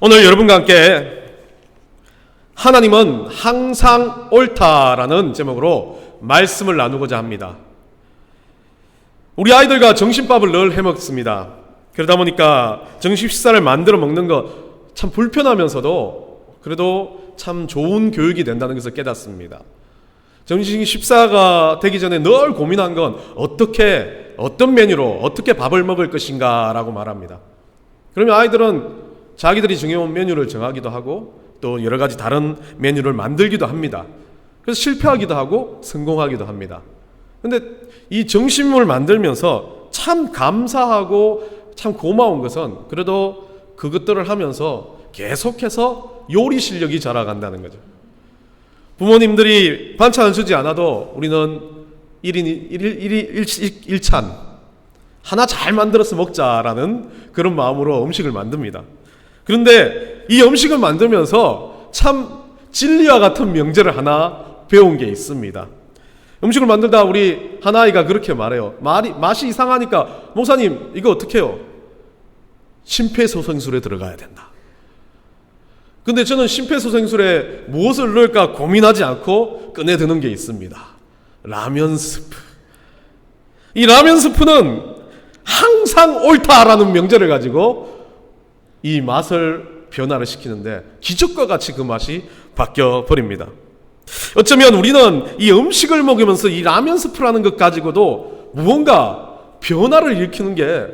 오늘 여러분과 함께 하나님은 항상 옳다라는 제목으로 말씀을 나누고자 합니다. 우리 아이들과 점심밥을 늘 해먹습니다. 그러다 보니까 점심 식사를 만들어 먹는 거 참 불편하면서도 그래도 참 좋은 교육이 된다는 것을 깨닫습니다. 점심 식사가 되기 전에 늘 고민한 건 어떻게 어떤 메뉴로 어떻게 밥을 먹을 것인가라고 말합니다. 그러면 아이들은 자기들이 정해온 메뉴를 정하기도 하고 또 여러 가지 다른 메뉴를 만들기도 합니다. 그래서 실패하기도 하고 성공하기도 합니다. 근데 이 점심을 만들면서 참 감사하고 참 고마운 것은 그래도 그것들을 하면서 계속해서 요리 실력이 자라간다는 거죠. 부모님들이 반찬을 주지 않아도 우리는 1인 1일 1일 1찬 하나 잘 만들어서 먹자라는 그런 마음으로 음식을 만듭니다. 그런데 이 음식을 만들면서 참 진리와 같은 명제를 하나 배운 게 있습니다. 음식을 만들다 우리 하나아이가 그렇게 말해요. 말이, 맛이 이상하니까, 목사님, 이거 어떻게 해요? 심폐소생술에 들어가야 된다. 근데 저는 심폐소생술에 무엇을 넣을까 고민하지 않고 꺼내드는 게 있습니다. 라면 스프. 이 라면 스프는 항상 옳다라는 명제를 가지고 이 맛을 변화를 시키는데 기적과 같이 그 맛이 바뀌어 버립니다. 어쩌면 우리는 이 음식을 먹으면서 이 라면 스프라는 것 가지고도 무언가 변화를 일으키는 게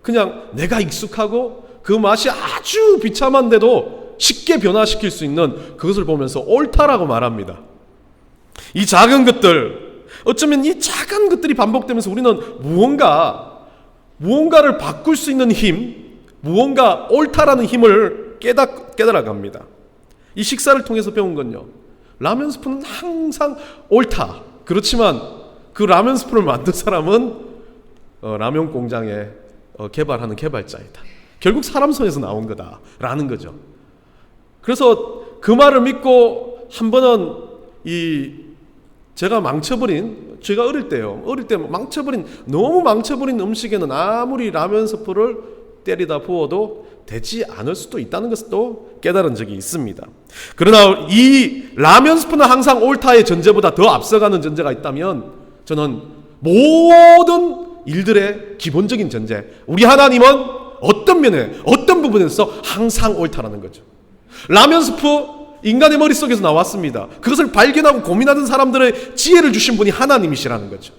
그냥 내가 익숙하고 그 맛이 아주 비참한데도 쉽게 변화시킬 수 있는 그것을 보면서 옳다라고 말합니다. 이 작은 것들, 어쩌면 이 작은 것들이 반복되면서 우리는 무언가, 무언가를 바꿀 수 있는 힘, 무언가 옳다라는 힘을 깨닫, 깨달아갑니다. 이 식사를 통해서 배운 건요. 라면 스프는 항상 옳다. 그렇지만 그 라면 스프를 만든 사람은 어, 라면 공장에 어, 개발하는 개발자이다. 결국 사람 손에서 나온 거다라는 거죠. 그래서 그 말을 믿고 한 번은 이 제가 망쳐버린 제가 어릴 때요. 어릴 때 망쳐버린 너무 망쳐버린 음식에는 아무리 라면 스프를 때리다 부어도 되지 않을 수도 있다는 또 깨달은 적이 있습니다. 그러나 이 라면 스프는 항상 옳다의 전제보다 더 앞서가는 전제가 있다면 저는 모든 일들의 기본적인 전제, 우리 하나님은 어떤 면에, 어떤 부분에서 항상 옳다라는 거죠. 라면 스프 인간의 머릿속에서 나왔습니다. 그것을 발견하고 고민하는 사람들의 지혜를 주신 분이 하나님이시라는 거죠.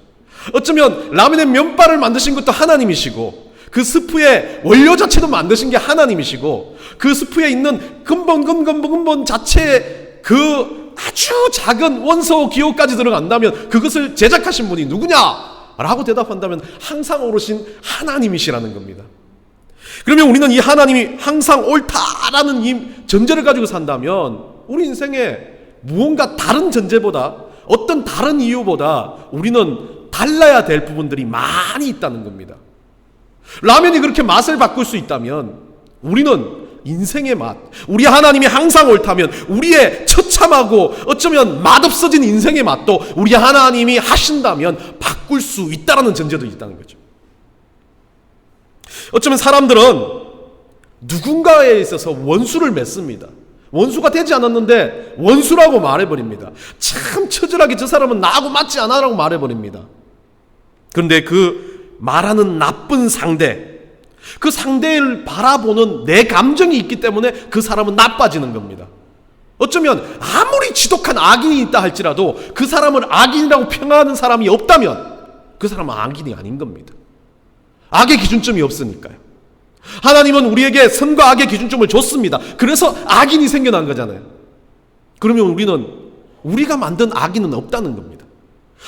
어쩌면 라면의 면발을 만드신 것도 하나님이시고 그 스프의 원료 자체도 만드신 게 하나님이시고 그 스프에 있는 근본 근본 근본 자체의 그 아주 작은 원소 기호까지 들어간다면 그것을 제작하신 분이 누구냐? 라고 대답한다면 항상 오르신 하나님이시라는 겁니다. 그러면 우리는 이 하나님이 항상 옳다라는 이 전제를 가지고 산다면 우리 인생에 무언가 다른 전제보다 어떤 다른 이유보다 우리는 달라야 될 부분들이 많이 있다는 겁니다. 라면이 그렇게 맛을 바꿀 수 있다면 우리는 인생의 맛, 우리 하나님이 항상 옳다면 우리의 처참하고 어쩌면 맛없어진 인생의 맛도 우리 하나님이 하신다면 바꿀 수 있다라는 전제도 있다는 거죠. 어쩌면 사람들은 누군가에 있어서 원수를 맺습니다. 원수가 되지 않았는데 원수라고 말해버립니다. 참 처절하게 저 사람은 나하고 맞지 않아라고 말해버립니다. 그런데 그 말하는 나쁜 상대, 그 상대를 바라보는 내 감정이 있기 때문에 그 사람은 나빠지는 겁니다. 어쩌면 아무리 지독한 악인이 있다 할지라도 그 사람을 악인이라고 평하는 사람이 없다면 그 사람은 악인이 아닌 겁니다. 악의 기준점이 없으니까요. 하나님은 우리에게 선과 악의 기준점을 줬습니다. 그래서 악인이 생겨난 거잖아요. 그러면 우리는 우리가 만든 악인은 없다는 겁니다.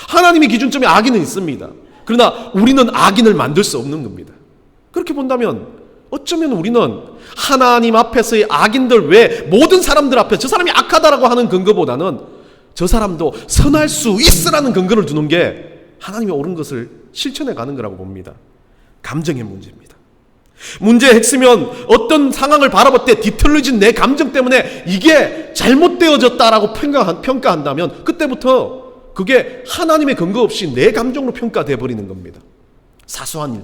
하나님의 기준점에 악인은 있습니다. 그러나 우리는 악인을 만들 수 없는 겁니다. 그렇게 본다면 어쩌면 우리는 하나님 앞에서의 악인들 외 모든 사람들 앞에 저 사람이 악하다라고 하는 근거보다는 저 사람도 선할 수 있으라는 근거를 두는 게 하나님이 옳은 것을 실천해 가는 거라고 봅니다. 감정의 문제입니다. 문제의 핵심은 어떤 상황을 바라볼 때 뒤틀려진 내 감정 때문에 이게 잘못되어졌다라고 평가한, 다면 그때부터 그게 하나님의 근거 없이 내 감정으로 평가돼 버리는 겁니다. 사소한 일,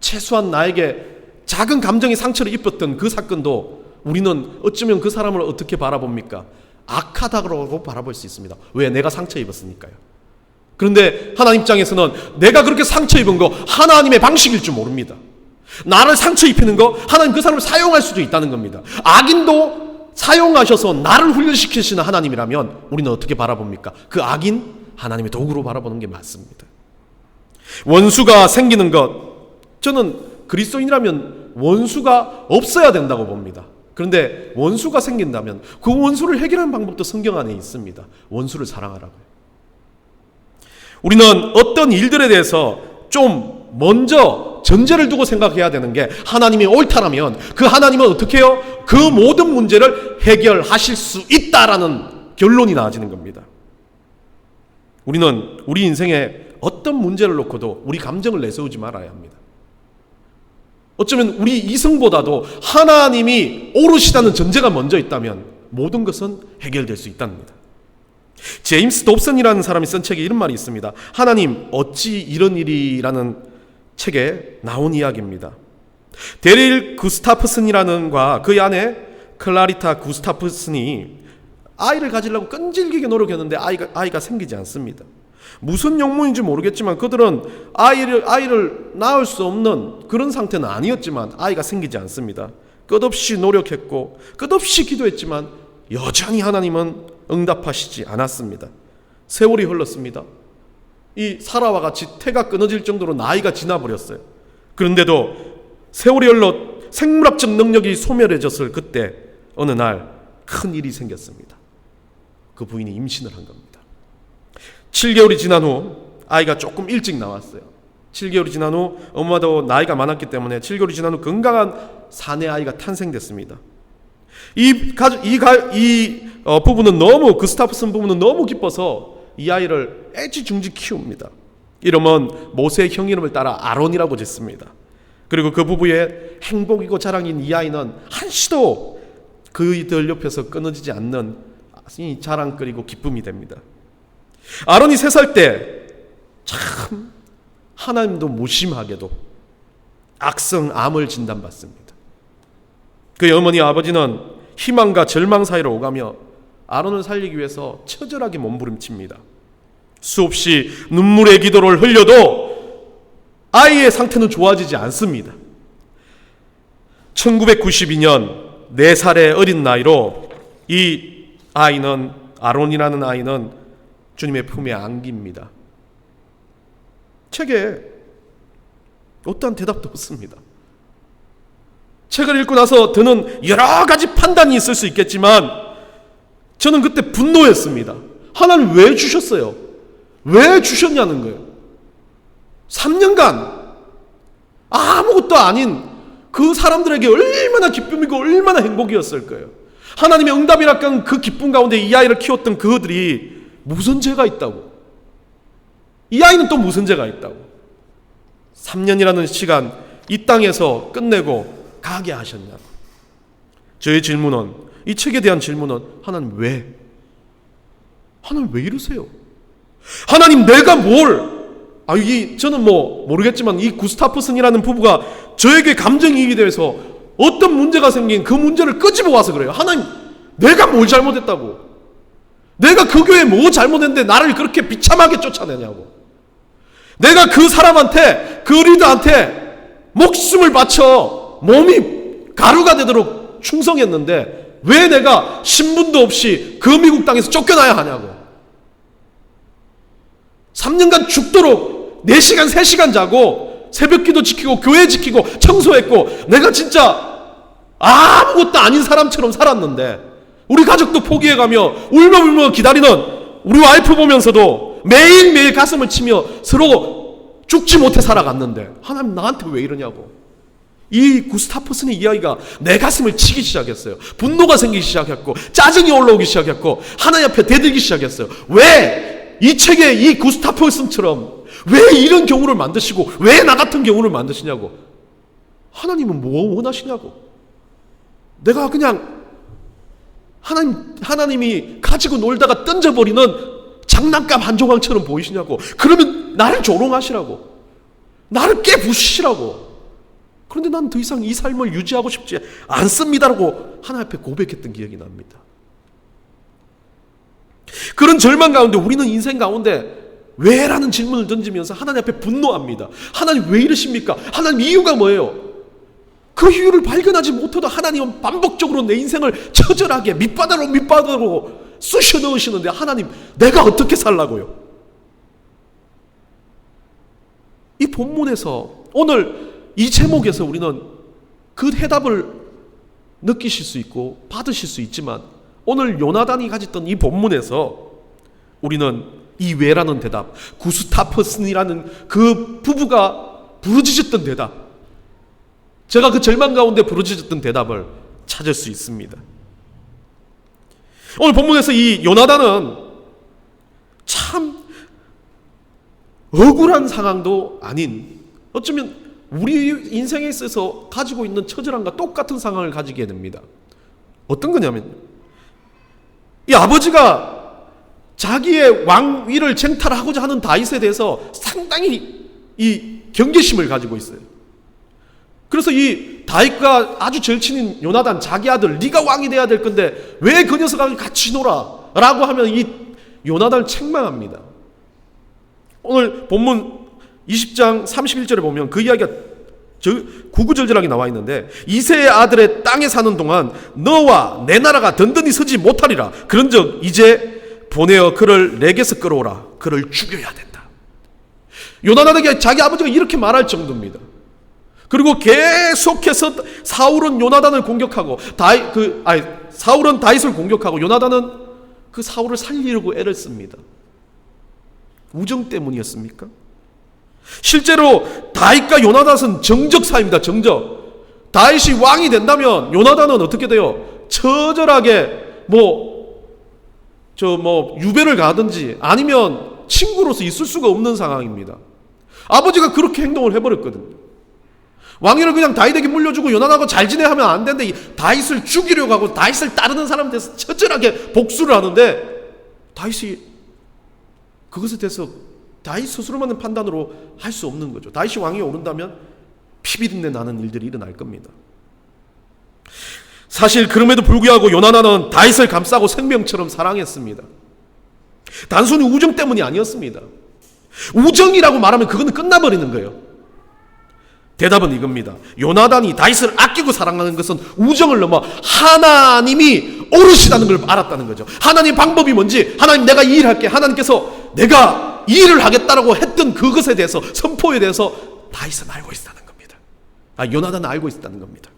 최소한 나에게 작은 감정이 상처를 입었던 그 사건도 우리는 어쩌면 그 사람을 어떻게 바라봅니까? 악하다고 바라볼 수 있습니다. 왜? 내가 상처 입었으니까요. 그런데 하나님 입장에서는 내가 그렇게 상처 입은 거 하나님의 방식일 줄 모릅니다. 나를 상처 입히는 거 하나님 그 사람을 사용할 수도 있다는 겁니다. 악인도 사용하셔서 나를 훈련시키시는 하나님이라면 우리는 어떻게 바라봅니까? 그 악인 하나님의 도구로 바라보는 게 맞습니다. 원수가 생기는 것 저는 그리스도인이라면 원수가 없어야 된다고 봅니다. 그런데 원수가 생긴다면 그 원수를 해결하는 방법도 성경 안에 있습니다. 원수를 사랑하라고요. 우리는 어떤 일들에 대해서 좀 먼저 전제를 두고 생각해야 되는 게 하나님이 옳다라면 그 하나님은 어떻게 해요? 그 모든 문제를 해결하실 수 있다라는 결론이 나와지는 겁니다. 우리는 우리 인생에 어떤 문제를 놓고도 우리 감정을 내세우지 말아야 합니다. 어쩌면 우리 이성보다도 하나님이 오르시다는 전제가 먼저 있다면 모든 것은 해결될 수 있답니다. 제임스 dobson이라는 사람이 쓴 책에 이런 말이 있습니다. 하나님 어찌 이런 일이라는 책에 나온 이야기입니다. 데릴 구스타프슨이라는 과 그 아내 클라리타 구스타프슨이 아이를 가지려고 끈질기게 노력했는데 아이가 아이가 생기지 않습니다. 무슨 영문인지 모르겠지만 그들은 아이를 아이를 낳을 수 없는 그런 상태는 아니었지만 아이가 생기지 않습니다. 끝없이 노력했고 끝없이 기도했지만 여전히 하나님은 응답하시지 않았습니다. 세월이 흘렀습니다. 이 사라와 같이 태가 끊어질 정도로 나이가 지나버렸어요. 그런데도 세월이 흘러 생물학적 능력이 소멸해졌을 그때 어느 날 큰 일이 생겼습니다. 그 부인이 임신을 한 겁니다. 7개월이 지난 후 아이가 조금 일찍 나왔어요. 7개월이 지난 후 엄마도 나이가 많았기 때문에 7개월이 지난 후 건강한 사내 아이가 탄생됐습니다. 이 가족 이, 가, 이 어, 부부는 너무 그 스타프슨 부부는 너무 기뻐서 이 아이를 애지중지 키웁니다. 이름은 모세의 형 이름을 따라 아론이라고 짓습니다. 그리고 그 부부의 행복이고 자랑인 이 아이는 한시도 그들 옆에서 끊어지지 않는 이 자랑거리고 기쁨이 됩니다. 아론이 세 살 때 참 하나님도 무심하게도 악성 암을 진단받습니다. 그의 어머니 아버지는 희망과 절망 사이로 오가며 아론을 살리기 위해서 처절하게 몸부림칩니다. 수없이 눈물의 기도를 흘려도 아이의 상태는 좋아지지 않습니다. 1992년 4살의 어린 나이로 이 아이는 아론이라는 아이는 주님의 품에 안깁니다. 책에 어떠한 대답도 없습니다. 책을 읽고 나서 드는 여러 가지 판단이 있을 수 있겠지만 저는 그때 분노했습니다. 하나님 왜 주셨어요? 왜 주셨냐는 거예요. 3년간 아무것도 아닌 그 사람들에게 얼마나 기쁨이고 얼마나 행복이었을 거예요. 하나님의 응답이랄까 그 기쁨 가운데 이 아이를 키웠던 그들이 무슨 죄가 있다고? 이 아이는 또 무슨 죄가 있다고? 3년이라는 시간 이 땅에서 끝내고 가게 하셨냐고. 저의 질문은 이 책에 대한 질문은 하나님 왜? 하나님 왜 이러세요? 하나님 내가 뭘? 아, 이 저는 뭐 모르겠지만 이 구스타프슨이라는 부부가 저에게 감정이입이 돼서 어떤 문제가 생긴 그 문제를 끄집어 와서 그래요. 하나님 내가 뭘 잘못했다고? 내가 그 교회 뭐 잘못했는데 나를 그렇게 비참하게 쫓아내냐고. 내가 그 사람한테, 그 리더한테 목숨을 바쳐 몸이 가루가 되도록 충성했는데 왜 내가 신분도 없이 그 미국 땅에서 쫓겨나야 하냐고. 3년간 죽도록 4시간, 3시간 자고 새벽 기도 지키고 교회 지키고 청소했고 내가 진짜 아무것도 아닌 사람처럼 살았는데 우리 가족도 포기해가며 울며 울며 기다리는 우리 와이프 보면서도 매일매일 가슴을 치며 서로 죽지 못해 살아갔는데 하나님 나한테 왜 이러냐고. 이 구스타프슨의 이야기가 내 가슴을 치기 시작했어요. 분노가 생기기 시작했고 짜증이 올라오기 시작했고 하나님 앞에 대들기 시작했어요. 왜 이 책에 이 구스타프슨처럼 왜 이런 경우를 만드시고 왜 나 같은 경우를 만드시냐고. 하나님은 뭐 원하시냐고. 내가 그냥 하나님, 하나님이 가지고 놀다가 던져버리는 장난감 한 조각처럼 보이시냐고. 그러면 나를 조롱하시라고. 나를 깨부시라고. 그런데 난 더 이상 이 삶을 유지하고 싶지 않습니다라고 하나님 앞에 고백했던 기억이 납니다. 그런 절망 가운데 우리는 인생 가운데 왜 라는 질문을 던지면서 하나님 앞에 분노합니다. 하나님 왜 이러십니까? 하나님 이유가 뭐예요? 그 이유를 발견하지 못해도 하나님은 반복적으로 내 인생을 처절하게 밑바닥으로 밑바닥으로 쑤셔 넣으시는데 하나님 내가 어떻게 살라고요? 이 본문에서 오늘 이 제목에서 우리는 그 해답을 느끼실 수 있고 받으실 수 있지만 오늘 요나단이 가졌던 이 본문에서 우리는 이 왜라는 대답, 구스타퍼슨이라는 그 부부가 부르짖었던 대답, 제가 그 절망 가운데 부르짖었던 대답을 찾을 수 있습니다. 오늘 본문에서 이 요나단은 참 억울한 상황도 아닌 어쩌면 우리 인생에 있어서 가지고 있는 처절함과 똑같은 상황을 가지게 됩니다. 어떤 거냐면 이 아버지가 자기의 왕위를 쟁탈하고자 하는 다윗에 대해서 상당히 이 경계심을 가지고 있어요. 그래서 이 다윗과 아주 절친인 요나단 자기 아들 네가 왕이 돼야 될 건데 왜 그 녀석하고 같이 놀아라고 하면 이 요나단을 책망합니다. 오늘 본문 20장 31절에 보면 그 이야기가 저 구구절절하게 나와 있는데 이세의 아들의 땅에 사는 동안 너와 내 나라가 든든히 서지 못하리라. 그런즉 이제 보내어 그를 내게서 끌어오라. 그를 죽여야 된다. 요나단에게 자기 아버지가 이렇게 말할 정도입니다. 그리고 계속해서 사울은 요나단을 공격하고 다이 그 아니 사울은 다윗을 공격하고 요나단은 그 사울을 살리려고 애를 씁니다. 우정 때문이었습니까? 실제로 다윗과 요나단은 정적 사입니다. 정적. 다윗이 왕이 된다면 요나단은 어떻게 돼요? 처절하게 뭐저뭐 유배를 가든지 아니면 친구로서 있을 수가 없는 상황입니다. 아버지가 그렇게 행동을 해버렸거든요. 왕위를 그냥 다윗에게 물려주고 요나단하고 잘 지내 하면 안 되는데 다윗을 죽이려고 하고 다윗을 따르는 사람한테서 처절하게 복수를 하는데 다윗이 그것에 대해서 다윗 스스로만의 판단으로 할 수 없는 거죠. 다윗이 왕위에 오른다면 피비린내 나는 일들이 일어날 겁니다. 사실 그럼에도 불구하고 요나단은 다윗을 감싸고 생명처럼 사랑했습니다. 단순히 우정 때문이 아니었습니다. 우정이라고 말하면 그거는 끝나버리는 거예요. 대답은 이겁니다. 요나단이 다윗을 아끼고 사랑하는 것은 우정을 넘어 하나님이 오르시다는 걸 알았다는 거죠. 하나님 방법이 뭔지, 하나님 내가 이 일을 할게. 하나님께서 내가 이 일을 하겠다라고 했던 그것에 대해서, 선포에 대해서 다윗은 알고 있었다는 겁니다. 아, 요나단은 알고 있었다는 겁니다.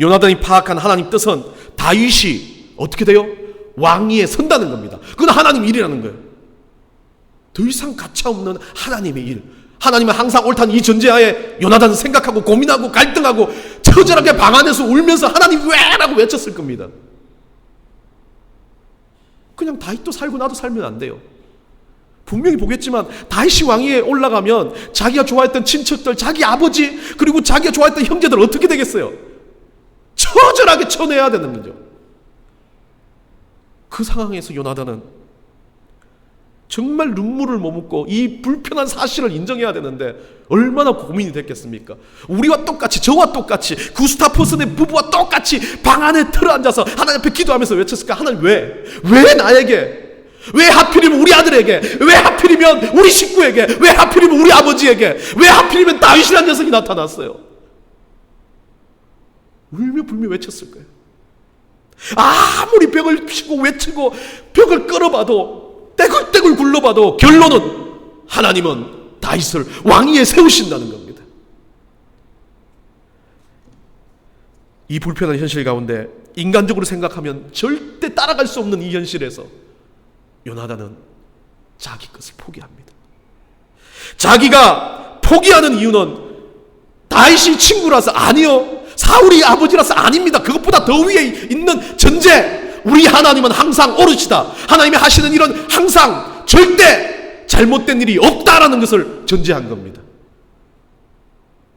요나단이 파악한 하나님 뜻은 다윗이 어떻게 돼요? 왕위에 선다는 겁니다. 그건 하나님 일이라는 거예요. 더 이상 가차없는 하나님의 일. 하나님은 항상 옳다는 이 전제하에 요나단은 생각하고 고민하고 갈등하고 처절하게 방 안에서 울면서 하나님 왜 라고 외쳤을 겁니다. 그냥 다윗도 살고 나도 살면 안 돼요. 분명히 보겠지만 다윗이 왕위에 올라가면 자기가 좋아했던 친척들, 자기 아버지 그리고 자기가 좋아했던 형제들 어떻게 되겠어요? 처절하게 쳐내야 되는 거죠. 그 상황에서 요나단은 정말 눈물을 머금고 이 불편한 사실을 인정해야 되는데 얼마나 고민이 됐겠습니까? 우리와 똑같이 저와 똑같이 구스타프슨의 부부와 똑같이 방 안에 들어앉아서 하나님 앞에 기도하면서 외쳤을까? 하나님 왜? 왜 나에게? 왜 하필이면 우리 아들에게? 왜 하필이면 우리 식구에게? 왜 하필이면 우리 아버지에게? 왜 하필이면 다윗이라는 녀석이 나타났어요? 울며 불며 외쳤을 거예요. 아무리 벽을 피고 외치고 벽을 끌어봐도 떼굴떼굴 굴러봐도 결론은 하나님은 다윗을 왕위에 세우신다는 겁니다. 이 불편한 현실 가운데 인간적으로 생각하면 절대 따라갈 수 없는 이 현실에서 요나단은 자기 것을 포기합니다. 자기가 포기하는 이유는 다윗이 친구라서 아니요. 사울이 아버지라서 아닙니다. 그것보다 더 위에 있는 전제. 우리 하나님은 항상 오르시다. 하나님이 하시는 일은 항상 절대 잘못된 일이 없다라는 것을 전제한 겁니다.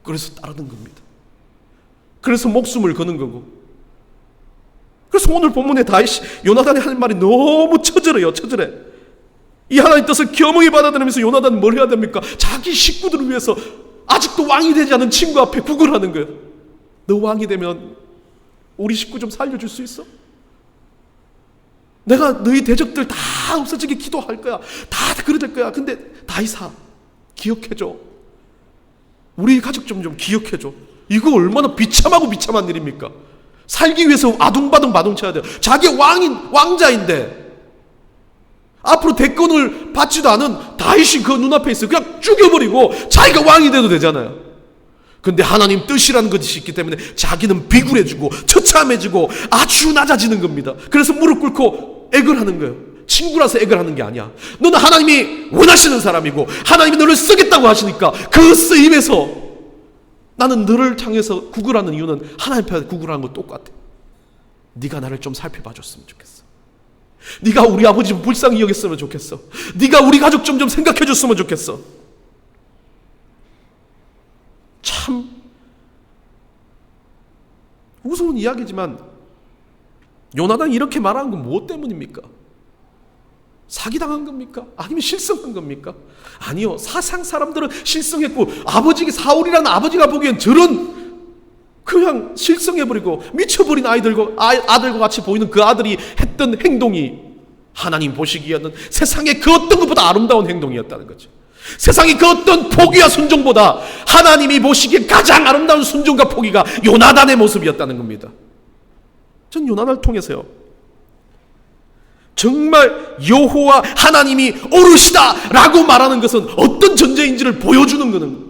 그래서 따르는 겁니다. 그래서 목숨을 거는 거고. 그래서 오늘 본문에 다윗이 요나단이 하는 말이 너무 처절해요. 처절해. 이 하나님 뜻을 겸허히 받아들이면서 요나단은 뭘 해야 됩니까? 자기 식구들을 위해서 아직도 왕이 되지 않은 친구 앞에 구걸하는 거예요. 너 왕이 되면 우리 식구 좀 살려줄 수 있어? 내가 너희 대적들 다 없어지게 기도할 거야. 다 그래 될 거야. 근데 다이사 기억해줘. 우리 가족 좀 좀 기억해줘. 이거 얼마나 비참하고 비참한 일입니까? 살기 위해서 아둥바둥 마둥쳐야 돼요. 자기 왕인 왕자인데 앞으로 대권을 받지도 않은 다윗이 그 눈앞에 있어. 그냥 죽여버리고 자기가 왕이 돼도 되잖아요. 근데 하나님 뜻이라는 것이 있기 때문에 자기는 비굴해지고 처참해지고 아주 낮아지는 겁니다. 그래서 무릎 꿇고 애걸 하는 거예요. 친구라서 애걸 하는 게 아니야. 너는 하나님이 원하시는 사람이고 하나님이 너를 쓰겠다고 하시니까 그 쓰임에서 나는 너를 향해서 구걸하는 이유는 하나님 앞에 구걸하는 거 똑같아. 네가 나를 좀 살펴봐 줬으면 좋겠어. 네가 우리 아버지 좀 불쌍히 여겼으면 좋겠어. 네가 우리 가족 좀 좀 생각해 줬으면 좋겠어. 참 무서운 이야기지만 요나단이 이렇게 말하는 건 무엇 때문입니까? 사기당한 겁니까? 아니면 실성한 겁니까? 아니요. 사상 사람들은 실성했고 아버지가 사울이라는 아버지가 보기엔 저런 그냥 실성해버리고 미쳐버린 아이들과 아, 아들과 같이 보이는 그 아들이 했던 행동이 하나님 보시기에는 세상의 그 어떤 것보다 아름다운 행동이었다는 거죠. 세상의 그 어떤 포기와 순종보다 하나님이 보시기에 가장 아름다운 순종과 포기가 요나단의 모습이었다는 겁니다. 전 요나단을 통해서요. 정말 여호와 하나님이 오르시다라고 말하는 것은 어떤 존재인지를 보여주는 거는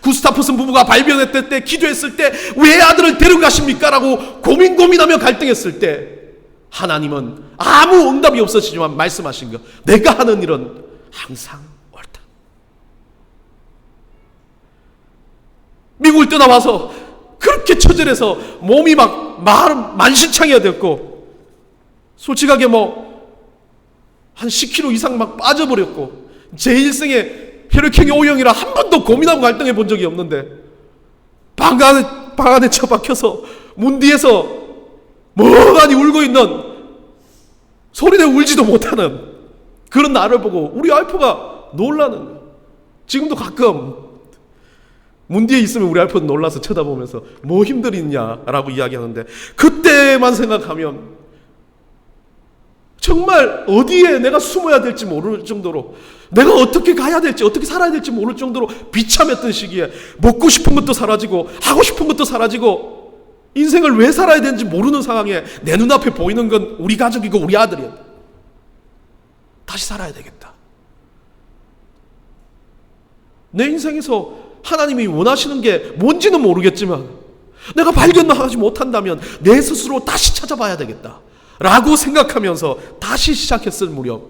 구스타프슨 부부가 발견했을 때 기도했을 때 왜 아들을 데려가십니까라고 고민 고민하며 갈등했을 때 하나님은 아무 응답이 없었지만 말씀하신 거 내가 하는 일은 항상 옳다. 미국을 떠나와서 그렇게 처절해서 몸이 막 만신창이가 됐고 솔직하게 뭐 한 10kg 이상 막 빠져버렸고 제 일생에 혈액형이 O형이라 한 번도 고민하고 갈등해 본 적이 없는데 방 안에 방 안에 처박혀서 문 뒤에서 멍하니 울고 있는 소리내 울지도 못하는 그런 나를 보고 우리 와이프가 놀라는. 지금도 가끔 문 뒤에 있으면 우리 와이프는 놀라서 쳐다보면서 뭐 힘들었냐라고 이야기하는데 그때만 생각하면 정말 어디에 내가 숨어야 될지 모를 정도로 내가 어떻게 가야 될지 어떻게 살아야 될지 모를 정도로 비참했던 시기에 먹고 싶은 것도 사라지고 하고 싶은 것도 사라지고 인생을 왜 살아야 되는지 모르는 상황에 내 눈앞에 보이는 건 우리 가족이고 우리 아들이야. 다시 살아야 되겠다. 내 인생에서 하나님이 원하시는 게 뭔지는 모르겠지만 내가 발견하지 못한다면 내 스스로 다시 찾아봐야 되겠다. 라고 생각하면서 다시 시작했을 무렵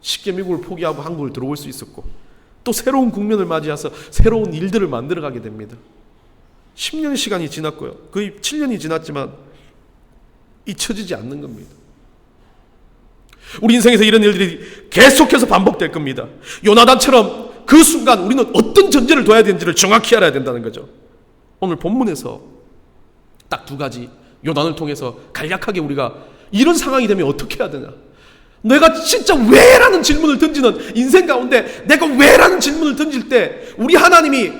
쉽게 미국을 포기하고 한국을 들어올 수 있었고 또 새로운 국면을 맞이해서 새로운 일들을 만들어가게 됩니다. 10년 시간이 지났고요. 거의 7년이 지났지만 잊혀지지 않는 겁니다. 우리 인생에서 이런 일들이 계속해서 반복될 겁니다. 요나단처럼 그 순간 우리는 어떤 전제를 둬야 되는지를 정확히 알아야 된다는 거죠. 오늘 본문에서 딱 두 가지 요단을 통해서 간략하게 우리가 이런 상황이 되면 어떻게 해야 되냐? 내가 진짜 왜라는 질문을 던지는 인생 가운데 내가 왜라는 질문을 던질 때 우리 하나님이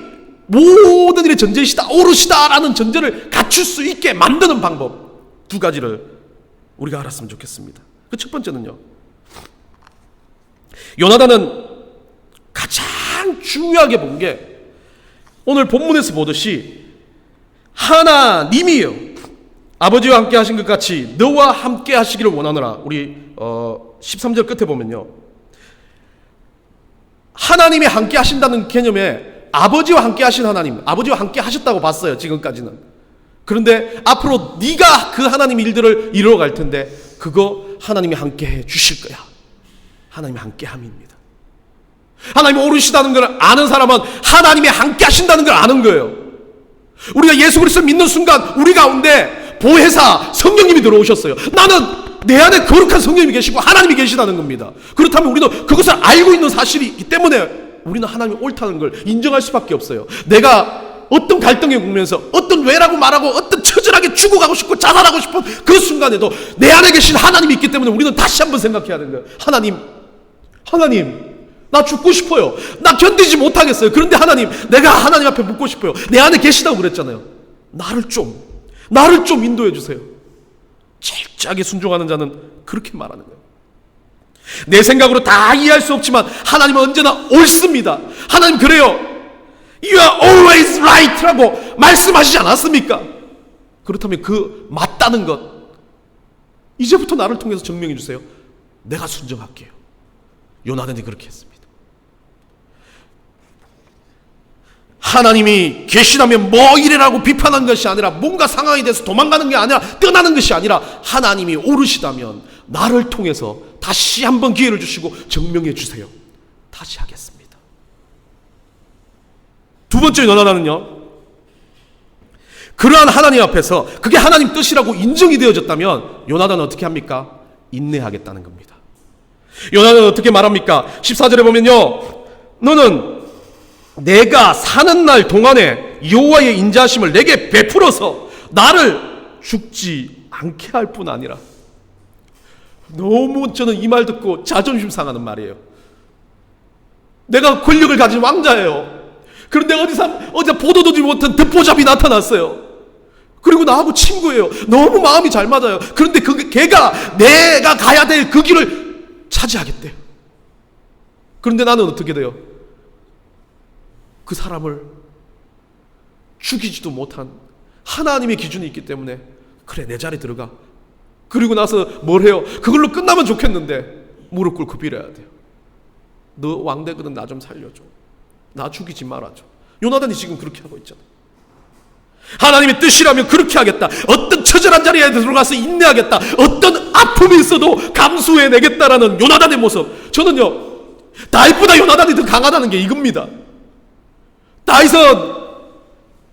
모든 일의 전제이시다, 오르시다라는 전제를 갖출 수 있게 만드는 방법 두 가지를 우리가 알았으면 좋겠습니다. 그 첫 번째는요. 요나단은 가장 중요하게 본 게 오늘 본문에서 보듯이 하나님이요. 아버지와 함께 하신 것 같이 너와 함께 하시기를 원하노라. 우리 어 13절 끝에 보면요. 하나님이 함께 하신다는 개념에 아버지와 함께 하신 하나님, 아버지와 함께 하셨다고 봤어요. 지금까지는. 그런데 앞으로 네가 그 하나님 일들을 이루어 갈 텐데 그거 하나님이 함께 해 주실 거야. 하나님이 함께 함입니다. 하나님이 오르시다는 걸 아는 사람은 하나님이 함께 하신다는 걸 아는 거예요. 우리가 예수 그리스도 믿는 순간 우리 가운데 보혜사 성령님이 들어오셨어요. 나는 내 안에 거룩한 성령님이 계시고 하나님이 계시다는 겁니다. 그렇다면 우리는 그것을 알고 있는 사실이 있기 때문에 우리는 하나님이 옳다는 걸 인정할 수밖에 없어요. 내가 어떤 갈등에 국면에서 어떤 왜라고 말하고 어떤 처절하게 죽어가고 싶고 자살하고 싶은 그 순간에도 내 안에 계신 하나님이 있기 때문에 우리는 다시 한번 생각해야 되는 거예요. 하나님, 하나님, 나 죽고 싶어요. 나 견디지 못하겠어요. 그런데 하나님, 내가 하나님 앞에 묻고 싶어요. 내 안에 계시다고 그랬잖아요. 나를 좀 나를 좀 인도해 주세요. 철저하게 순종하는 자는 그렇게 말하는 거예요. 내 생각으로 다 이해할 수 없지만 하나님은 언제나 옳습니다. 하나님 그래요. You are always right라고 말씀하시지 않았습니까? 그렇다면 그 맞다는 것 이제부터 나를 통해서 증명해 주세요. 내가 순종할게요. 요나단이 그렇게 했습니다. 하나님이 계시다면 뭐 이래라고 비판한 것이 아니라 뭔가 상황에 대해서 도망가는 게 아니라 떠나는 것이 아니라 하나님이 오르시다면 나를 통해서 다시 한번 기회를 주시고 증명해 주세요. 다시 하겠습니다. 두 번째 연하나는요. 그러한 하나님 앞에서 그게 하나님 뜻이라고 인정이 되어졌다면 요나단은 어떻게 합니까? 인내하겠다는 겁니다. 요나단은 어떻게 말합니까? 14절에 보면요. 너는 내가 사는 날 동안에 여호와의 인자심을 내게 베풀어서 나를 죽지 않게 할 뿐 아니라 너무 저는 이 말 듣고 자존심 상하는 말이에요. 내가 권력을 가진 왕자예요. 그런데 어디서 어디서 보도도 못한 듣보잡이 나타났어요. 그리고 나하고 친구예요. 너무 마음이 잘 맞아요. 그런데 그 걔가 내가 가야 될 그 길을 차지하겠대요. 그런데 나는 어떻게 돼요? 그 사람을 죽이지도 못한 하나님의 기준이 있기 때문에 그래 내 자리 들어가. 그리고 나서 뭘 해요? 그걸로 끝나면 좋겠는데 무릎 꿇고 빌어야 돼요. 너 왕되거든 나 좀 살려줘. 나 죽이지 말아줘. 요나단이 지금 그렇게 하고 있잖아. 하나님의 뜻이라면 그렇게 하겠다. 어떤 처절한 자리에 들어가서 인내하겠다. 어떤 아픔이 있어도 감수해내겠다라는 요나단의 모습. 저는요, 다윗보다 요나단이 더 강하다는 게 이겁니다. 다윗은,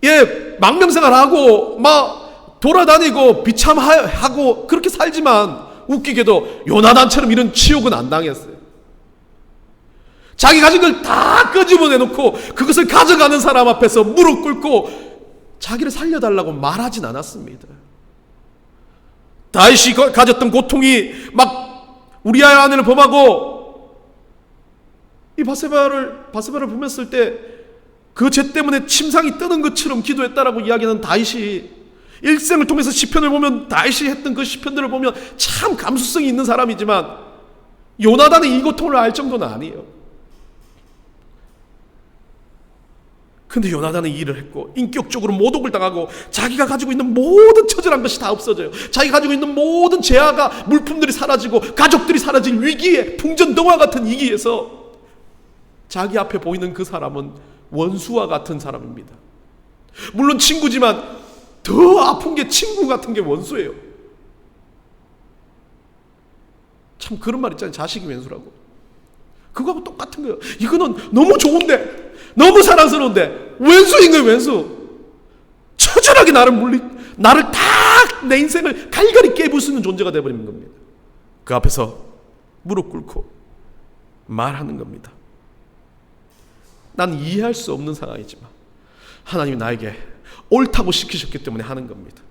예, 망명생활하고, 막, 돌아다니고, 비참하고, 그렇게 살지만, 웃기게도 요나단처럼 이런 치욕은 안 당했어요. 자기 가진 걸 다 끄집어내놓고 그것을 가져가는 사람 앞에서 무릎 꿇고 자기를 살려달라고 말하진 않았습니다. 다윗이 가졌던 고통이 막 우리아의 아내를 범하고 이 바세바를 바세바를 보면을 때 그 죄 때문에 침상이 뜨는 것처럼 기도했다라고 이야기하는 다윗이 일생을 통해서 시편을 보면 다윗이 했던 그 시편들을 보면 참 감수성이 있는 사람이지만 요나단은 이 고통을 알 정도는 아니에요. 근데 요나단은 일을 했고 인격적으로 모독을 당하고 자기가 가지고 있는 모든 처절한 것이 다 없어져요. 자기가 가지고 있는 모든 재화가 물품들이 사라지고 가족들이 사라질 위기에 풍전등화 같은 위기에서 자기 앞에 보이는 그 사람은 원수와 같은 사람입니다. 물론 친구지만 더 아픈 게 친구 같은 게 원수예요. 참 그런 말 있잖아요. 자식이 왼수라고. 그거하고 똑같은 거예요. 이거는 너무 좋은데, 너무 사랑스러운데, 왼수인 거예요, 왼수. 처절하게 나를 물리, 나를 다 내 인생을 갈갈이 깨부수는 수 있는 존재가 되어버리는 겁니다. 그 앞에서 무릎 꿇고 말하는 겁니다. 난 이해할 수 없는 상황이지만, 하나님이 나에게 옳다고 시키셨기 때문에 하는 겁니다.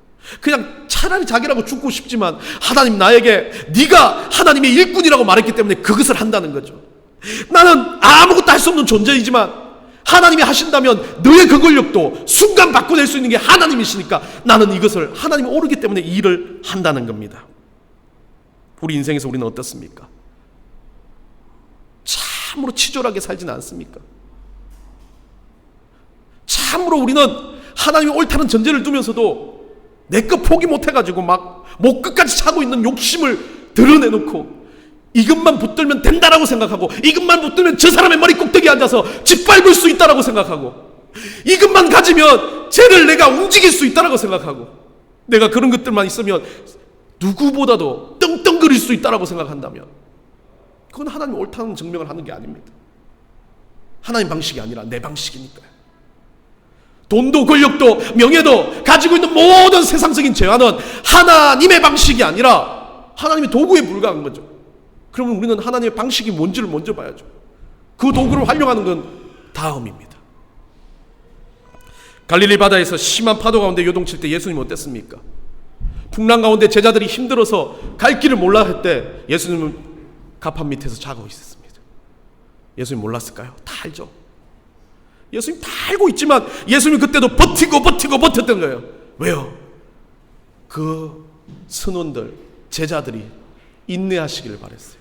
그냥 차라리 자기라고 죽고 싶지만 하나님 나에게 네가 하나님의 일꾼이라고 말했기 때문에 그것을 한다는 거죠. 나는 아무것도 할 수 없는 존재이지만 하나님이 하신다면 너의 그 권력도 순간 바꿔낼 수 있는 게 하나님이시니까 나는 이것을 하나님이 오르기 때문에 일을 한다는 겁니다. 우리 인생에서 우리는 어떻습니까? 참으로 치졸하게 살지는 않습니까? 참으로 우리는 하나님이 옳다는 전제를 두면서도 내 것 포기 못해가지고 막 목 끝까지 차고 있는 욕심을 드러내놓고 이것만 붙들면 된다라고 생각하고 이것만 붙들면 저 사람의 머리 꼭대기에 앉아서 짓밟을 수 있다라고 생각하고 이것만 가지면 쟤를 내가 움직일 수 있다라고 생각하고 내가 그런 것들만 있으면 누구보다도 떵떵거릴 수 있다라고 생각한다면 그건 하나님 옳다는 증명을 하는 게 아닙니다. 하나님 방식이 아니라 내 방식이니까요. 돈도 권력도 명예도 가지고 있는 모든 세상적인 재화는 하나님의 방식이 아니라 하나님의 도구에 불과한 거죠. 그러면 우리는 하나님의 방식이 뭔지를 먼저 봐야죠. 그 도구를 활용하는 건 다음입니다. 갈릴리 바다에서 심한 파도 가운데 요동칠 때 예수님 어땠습니까? 풍랑 가운데 제자들이 힘들어서 갈 길을 몰라 할때 예수님은 가판 밑에서 자고 있었습니다. 예수님 몰랐을까요? 다 알죠. 예수님 다 알고 있지만 예수님 그때도 버티고 버티고 버텼던 거예요. 왜요? 그 선원들, 제자들이 인내하시기를 바랬어요.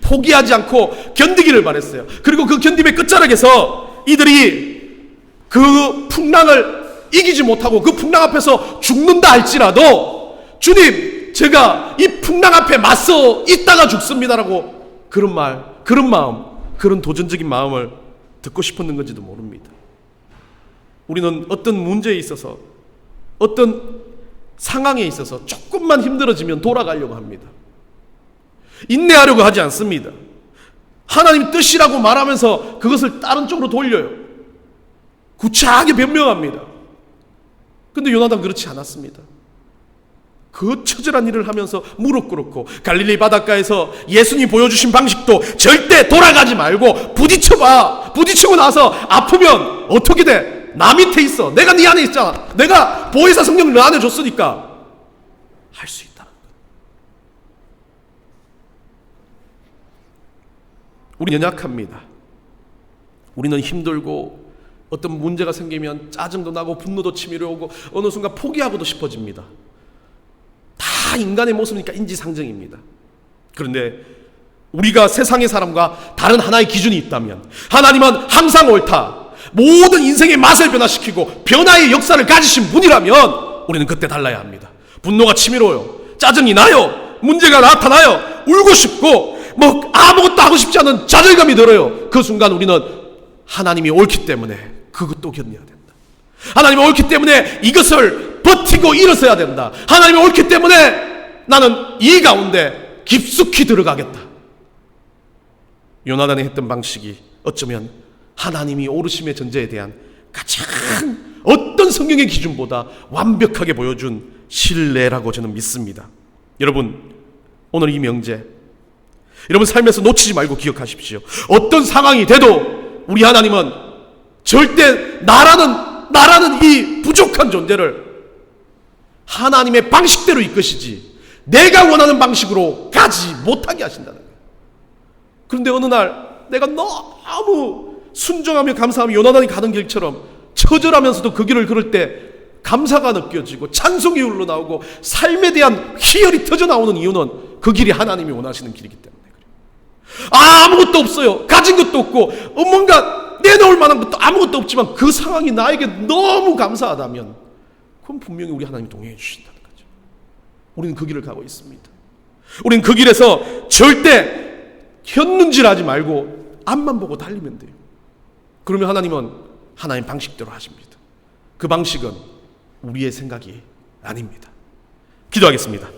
포기하지 않고 견디기를 바랬어요. 그리고 그 견딤의 끝자락에서 이들이 그 풍랑을 이기지 못하고 그 풍랑 앞에서 죽는다 할지라도 주님, 제가 이 풍랑 앞에 맞서 있다가 죽습니다라고 그런 말, 그런 마음, 그런 도전적인 마음을 듣고 싶었는 건지도 모릅니다. 우리는 어떤 문제에 있어서 어떤 상황에 있어서 조금만 힘들어지면 돌아가려고 합니다. 인내하려고 하지 않습니다. 하나님 뜻이라고 말하면서 그것을 다른 쪽으로 돌려요. 구차하게 변명합니다. 근데 요나단 그렇지 않았습니다. 그 처절한 일을 하면서 무릎 꿇었고 갈릴리 바닷가에서 예수님 보여주신 방식도 절대 돌아가지 말고 부딪혀봐. 부딪히고 나서 아프면 어떻게 돼? 나 밑에 있어. 내가 네 안에 있잖아. 내가 보혜사 성령을 너 안에 줬으니까 할 수 있다는 것. 우리 연약합니다. 우리는 힘들고 어떤 문제가 생기면 짜증도 나고 분노도 치밀어 오고 어느 순간 포기하고도 싶어집니다. 다 인간의 모습이니까 인지상정입니다. 그런데 우리가 세상의 사람과 다른 하나의 기준이 있다면 하나님은 항상 옳다. 모든 인생의 맛을 변화시키고 변화의 역사를 가지신 분이라면 우리는 그때 달라야 합니다. 분노가 치밀어요. 짜증이 나요. 문제가 나타나요. 울고 싶고 뭐 아무것도 하고 싶지 않은 좌절감이 들어요. 그 순간 우리는 하나님이 옳기 때문에 그것도 견뎌야 된다. 하나님이 옳기 때문에 이것을 버티고 일어서야 된다. 하나님이 옳기 때문에 나는 이 가운데 깊숙이 들어가겠다. 요나단이 했던 방식이 어쩌면 하나님이 오르심의 전제에 대한 가장 어떤 성경의 기준보다 완벽하게 보여준 신뢰라고 저는 믿습니다. 여러분, 오늘 이 명제, 여러분 삶에서 놓치지 말고 기억하십시오. 어떤 상황이 돼도 우리 하나님은 절대 나라는, 나라는 이 부족한 존재를 하나님의 방식대로 이끄시지 내가 원하는 방식으로 가지 못하게 하신다는 거예요. 그런데 어느 날 내가 너무 순종하며 감사하며 요나단이 가는 길처럼 처절하면서도 그 길을 걸을 때 감사가 느껴지고 찬송이 흘러나오고 삶에 대한 희열이 터져 나오는 이유는 그 길이 하나님이 원하시는 길이기 때문에 그래요. 아무것도 없어요. 가진 것도 없고 뭔가 내놓을 만한 것도 아무것도 없지만 그 상황이 나에게 너무 감사하다면 그럼 분명히 우리 하나님이 동행해 주신다는 거죠. 우리는 그 길을 가고 있습니다. 우리는 그 길에서 절대 현눈질하지 말고 앞만 보고 달리면 돼요. 그러면 하나님은 하나님 방식대로 하십니다. 그 방식은 우리의 생각이 아닙니다. 기도하겠습니다.